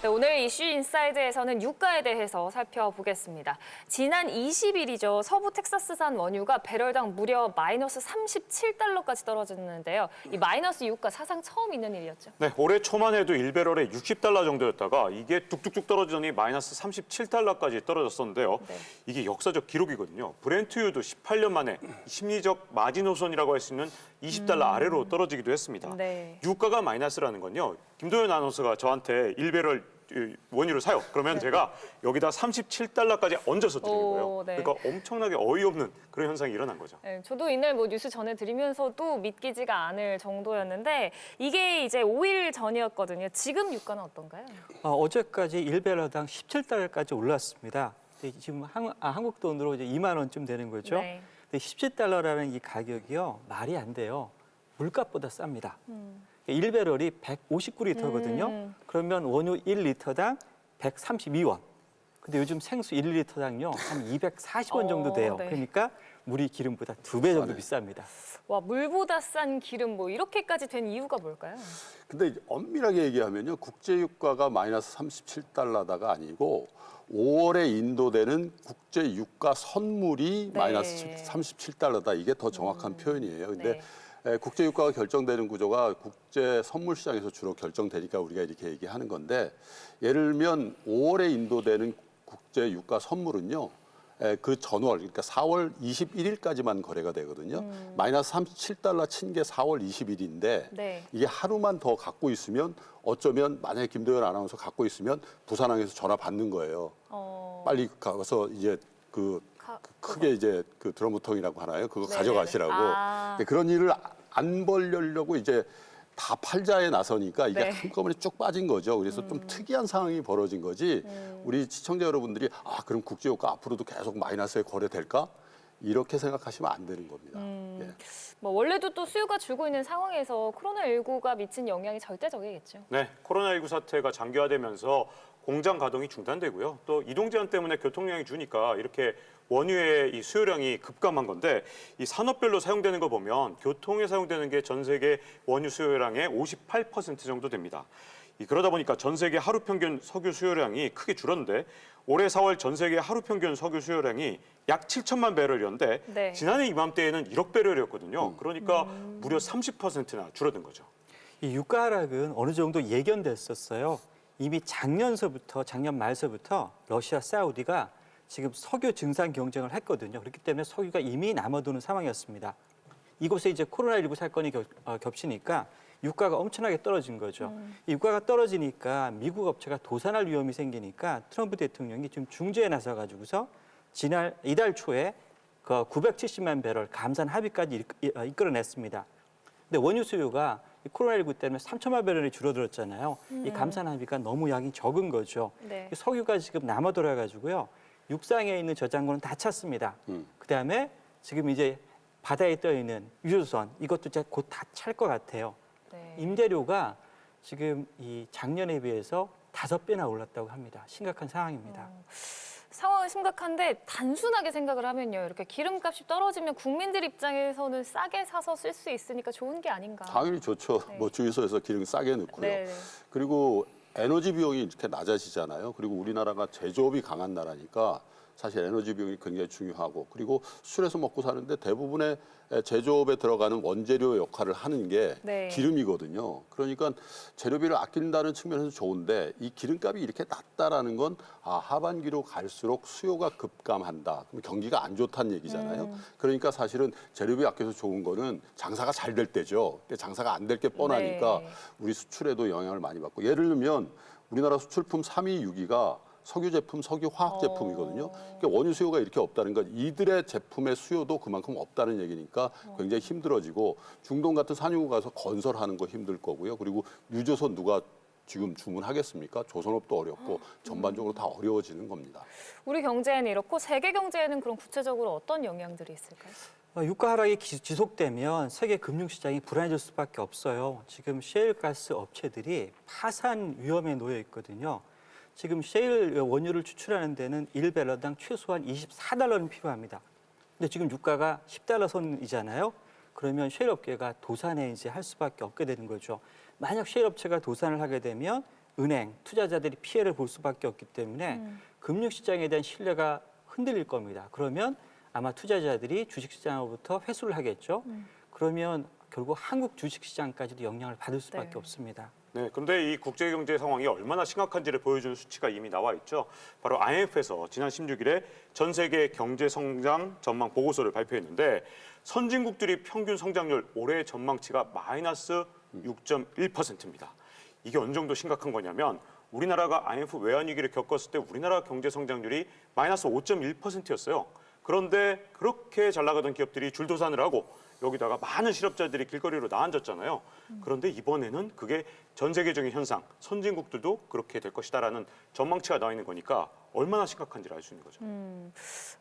네, 오늘 이슈 인사이드에서는 유가에 대해서 살펴보겠습니다. 지난 20일이죠. 서부 텍사스산 원유가 배럴당 무려 마이너스 37달러까지 떨어졌는데요. 이 마이너스 유가 사상 처음 있는 일이었죠. 네, 올해 초만 해도 1배럴에 60달러 정도였다가 이게 뚝뚝뚝 떨어지더니 마이너스 37달러까지 떨어졌었는데요. 네. 이게 역사적 기록이거든요. 브렌트유도 18년 만에 심리적 마지노선이라고 할 수 있는 20달러 아래로 떨어지기도 했습니다. 음. 네. 유가가 마이너스라는 건요. 김도현 아나운서가 저한테 1배럴 원유를 사요. 그러면 제가 여기다 37달러까지 얹어서 드리는 네. 거예요. 네. 그러니까 엄청나게 어이없는 그런 현상이 일어난 거죠. 네, 저도 이날 뭐 뉴스 전해드리면서도 믿기지가 않을 정도였는데 이게 이제 5일 전이었거든요. 지금 유가는 어떤가요? 어, 어제까지 1배럴당 17달러까지 올랐습니다. 지금 한, 아, 한국 돈으로 이제 2만 원쯤 되는 거죠. 네. 근데 17달러라는 이 가격이요 말이 안 돼요. 물값보다 쌉니다. 1배럴이 159리터거든요. 음. 그러면 원유 1리터당 132원. 근데 요즘 생수 1리터당요 한 240원 정도 어, 돼요. 네. 그러니까 물이 기름보다 두 배 정도 비쌉니다. 와 물보다 싼 기름 뭐 이렇게까지 된 이유가 뭘까요? 근데 이제 엄밀하게 얘기하면요. 국제유가가 마이너스 37달러다가 아니고 5월에 인도되는 국제유가 선물이 네. 마이너스 37달러다. 이게 더 정확한 표현이에요. 근데 네. 에, 국제유가가 결정되는 구조가 국제 선물 시장에서 주로 결정되니까 우리가 이렇게 얘기하는 건데 예를 들면 5월에 인도되는 국제유가 선물은요. 에, 그 전월 그러니까 4월 21일까지만 거래가 되거든요. 마이너스 37달러 친 게 4월 20일인데 네. 이게 하루만 더 갖고 있으면 어쩌면 만약에 김도현 아나운서 갖고 있으면 부산항에서 전화 받는 거예요. 어... 빨리 가서 이제 그 가- 크게 이제 그 드럼통이라고 하나요? 그거 네네네. 가져가시라고. 아. 그런 일을 안 벌려고 이제 다 팔자에 나서니까 이게 네. 한꺼번에 쭉 빠진 거죠. 그래서 좀 특이한 상황이 벌어진 거지. 음. 우리 시청자 여러분들이 아 그럼 국제유가 앞으로도 계속 마이너스에 거래될까? 이렇게 생각하시면 안 되는 겁니다. 음. 예. 뭐 원래도 또 수요가 줄고 있는 상황에서 코로나19가 미친 영향이 절대적이겠죠. 네, 코로나19 사태가 장기화되면서 공장 가동이 중단되고요. 또 이동 제한 때문에 교통량이 주니까 이렇게 원유의 이 수요량이 급감한 건데 이 산업별로 사용되는 거 보면 교통에 사용되는 게 전 세계 원유 수요량의 58% 정도 됩니다. 이 그러다 보니까 전 세계 하루 평균 석유 수요량이 크게 줄었는데 올해 4월 전 세계 하루 평균 석유 수요량이 약 7천만 배럴이었는데 네. 지난해 이맘때에는 1억 배럴이었거든요. 그러니까 무려 30%나 줄어든 거죠. 이 유가 하락은 어느 정도 예견됐었어요. 이미 작년서부터 작년 말서부터 러시아 사우디가 지금 석유 증산 경쟁을 했거든요. 그렇기 때문에 석유가 이미 남아도는 상황이었습니다. 이곳에 이제 코로나19 사건이 겹, 어, 겹치니까 유가가 엄청나게 떨어진 거죠. 이 유가가 떨어지니까 미국 업체가 도산할 위험이 생기니까 트럼프 대통령이 지금 중재에 나서 가지고서 지난 이달 초에 그 970만 배럴 감산 합의까지 이- 어, 이끌어냈습니다. 근데 원유 수요가 이 코로나19 때문에 3천만 배럴이 줄어들었잖아요. 이 감산 합의가 너무 양이 적은 거죠. 네. 이 석유가 지금 남아 돌아가지고요. 육상에 있는 저장고는 다 찼습니다. 음. 그다음에 지금 이제 바다에 떠 있는 유조선 이것도 이제 곧다 찰 것 같아요. 네. 임대료가 지금 이 작년에 비해서 다섯 배나 올랐다고 합니다. 심각한 상황입니다. 어. 상황은 심각한데 단순하게 생각을 하면요. 이렇게 기름값이 떨어지면 국민들 입장에서는 싸게 사서 쓸 수 있으니까 좋은 게 아닌가. 당연히 좋죠. 네. 뭐 주유소에서 기름 싸게 넣고요. 네. 네. 그리고 에너지 비용이 이렇게 낮아지잖아요. 그리고 우리나라가 제조업이 강한 나라니까 사실 에너지 비용이 굉장히 중요하고 그리고 술에서 먹고 사는데 대부분의 제조업에 들어가는 원재료 역할을 하는 게 네. 기름이거든요. 그러니까 재료비를 아낀다는 측면에서 좋은데 이 기름값이 이렇게 낮다라는 건 아, 하반기로 갈수록 수요가 급감한다. 그럼 경기가 안 좋다는 얘기잖아요. 음. 그러니까 사실은 재료비 아껴서 좋은 거는 장사가 잘 될 때죠. 근데 장사가 안 될 게 뻔하니까 네. 우리 수출에도 영향을 많이 받고 예를 들면 우리나라 수출품 3위, 6위가 석유 제품, 석유 화학 제품이거든요. 그러니까 원유 수요가 이렇게 없다는 건 이들의 제품의 수요도 그만큼 없다는 얘기니까 굉장히 힘들어지고 중동 같은 산유국 가서 건설하는 거 힘들 거고요. 그리고 유조선 누가 지금 주문하겠습니까? 조선업도 어렵고 전반적으로 다 어려워지는 겁니다. 우리 경제에는 이렇고 세계 경제에는 그럼 구체적으로 어떤 영향들이 있을까요? 어, 유가 하락이 기- 지속되면 세계 금융시장이 불안해질 수밖에 없어요. 지금 셰일가스 업체들이 파산 위험에 놓여 있거든요. 지금 셰일 원유를 추출하는 데는 1배럴당 최소한 24달러는 필요합니다. 근데 지금 유가가 10달러 선이잖아요. 그러면 셰일 업계가 도산에 이제 할 수밖에 없게 되는 거죠. 만약 셰일 업체가 도산을 하게 되면 은행, 투자자들이 피해를 볼 수밖에 없기 때문에 금융시장에 대한 신뢰가 흔들릴 겁니다. 그러면 아마 투자자들이 주식시장으로부터 회수를 하겠죠. 그러면 결국 한국 주식시장까지도 영향을 받을 수밖에 네. 없습니다. 네, 그런데 이 국제 경제 상황이 얼마나 심각한지를 보여주는 수치가 이미 나와 있죠. 바로 IMF에서 지난 16일에 전 세계 경제 성장 전망 보고서를 발표했는데 선진국들이 평균 성장률 올해 전망치가 마이너스 6.1%입니다. 이게 어느 정도 심각한 거냐면 우리나라가 IMF 외환 위기를 겪었을 때 우리나라 경제 성장률이 마이너스 5.1%였어요. 그런데 그렇게 잘 나가던 기업들이 줄도산을 하고 여기다가 많은 실업자들이 길거리로 나앉았잖아요. 그런데 이번에는 그게 전 세계적인 현상, 선진국들도 그렇게 될 것이다라는 전망치가 나와 있는 거니까 얼마나 심각한지를 알 수 있는 거죠.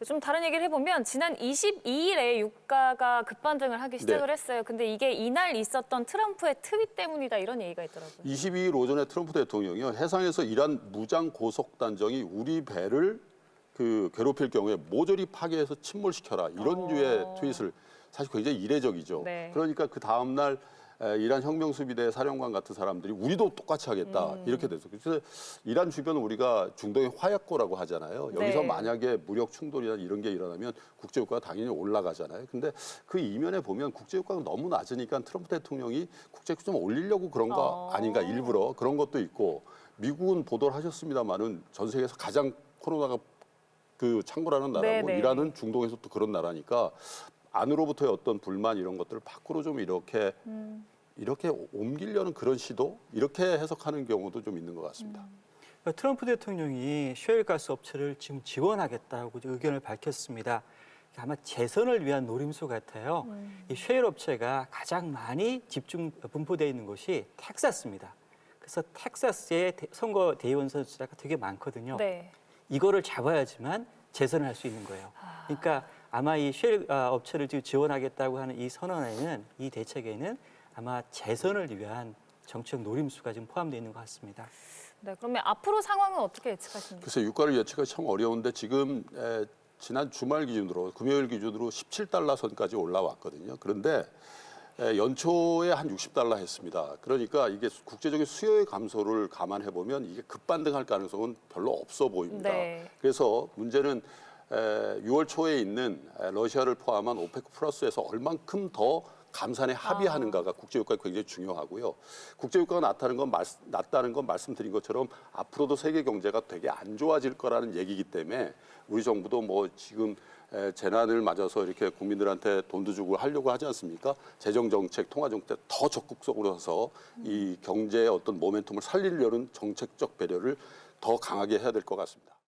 좀 다른 얘기를 해보면 지난 22일에 유가가 급반등을 하기 시작을 네. 했어요. 근데 이게 이날 있었던 트럼프의 트윗 때문이다 이런 얘기가 있더라고요. 22일 오전에 트럼프 대통령이요 해상에서 이란 무장 고속 단정이 우리 배를 그 괴롭힐 경우에 모조리 파괴해서 침몰시켜라 이런 어. 류의 트윗을 사실 굉장히 이례적이죠. 네. 그러니까 그 다음 날 에, 이란 혁명수비대 사령관 같은 사람들이 우리도 똑같이 하겠다 음. 이렇게 됐어. 그래서 이란 주변은 우리가 중동의 화약고라고 하잖아요. 여기서 네. 만약에 무력 충돌이나 이런 게 일어나면 국제유가가 당연히 올라가잖아요. 근데 그 이면에 보면 국제유가가 너무 낮으니까 트럼프 대통령이 국제유가 좀 올리려고 그런 거 어. 아닌가 일부러 그런 것도 있고 미국은 보도를 하셨습니다마는 전 세계에서 가장 코로나가 그 창궐하는 나라고 네네. 이란은 중동에서 또 그런 나라니까 안으로부터의 어떤 불만 이런 것들을 밖으로 좀 이렇게 음. 이렇게 옮기려는 그런 시도 이렇게 해석하는 경우도 좀 있는 것 같습니다. 그러니까 트럼프 대통령이 셰일 가스 업체를 지금 지원하겠다고 의견을 밝혔습니다. 아마 재선을 위한 노림수 같아요. 이 셰일 업체가 가장 많이 집중 분포되어 있는 곳이 텍사스입니다. 그래서 텍사스에 대- 선거 대의원 선수가 되게 많거든요. 네. 이거를 잡아야지만 재선을 할 수 있는 거예요. 그러니까 아마 이쉘 아, 업체를 지금 지원하겠다고 하는 이 선언에는 이 대책에는 아마 재선을 위한 정책 노림수가 지금 포함되어 있는 것 같습니다. 네. 그러면 앞으로 상황은 어떻게 예측하십니까? 글쎄 유가를 예측하기 참 어려운데 지금 에, 지난 주말 기준으로 금요일 기준으로 17달러 선까지 올라왔거든요. 그런데 에, 연초에 한 60달러 했습니다. 그러니까 이게 수- 국제적인 수요의 감소를 감안해 보면 이게 급반등할 가능성은 별로 없어 보입니다. 네. 그래서 문제는 에, 6월 초에 있는 에, 러시아를 포함한 오페크 플러스에서 얼만큼 더 감산에 합의하는가가 국제유가가 굉장히 중요하고요. 국제유가가 낮다는 건, 말, 낮다는 건 말씀드린 것처럼 앞으로도 세계 경제가 되게 안 좋아질 거라는 얘기이기 때문에 우리 정부도 뭐 지금 에, 재난을 맞아서 이렇게 국민들한테 돈도 주고 하려고 하지 않습니까? 재정 정책, 통화 정책 더 적극적으로 해서 이 경제의 어떤 모멘텀을 살리려는 정책적 배려를 더 강하게 해야 될 것 같습니다.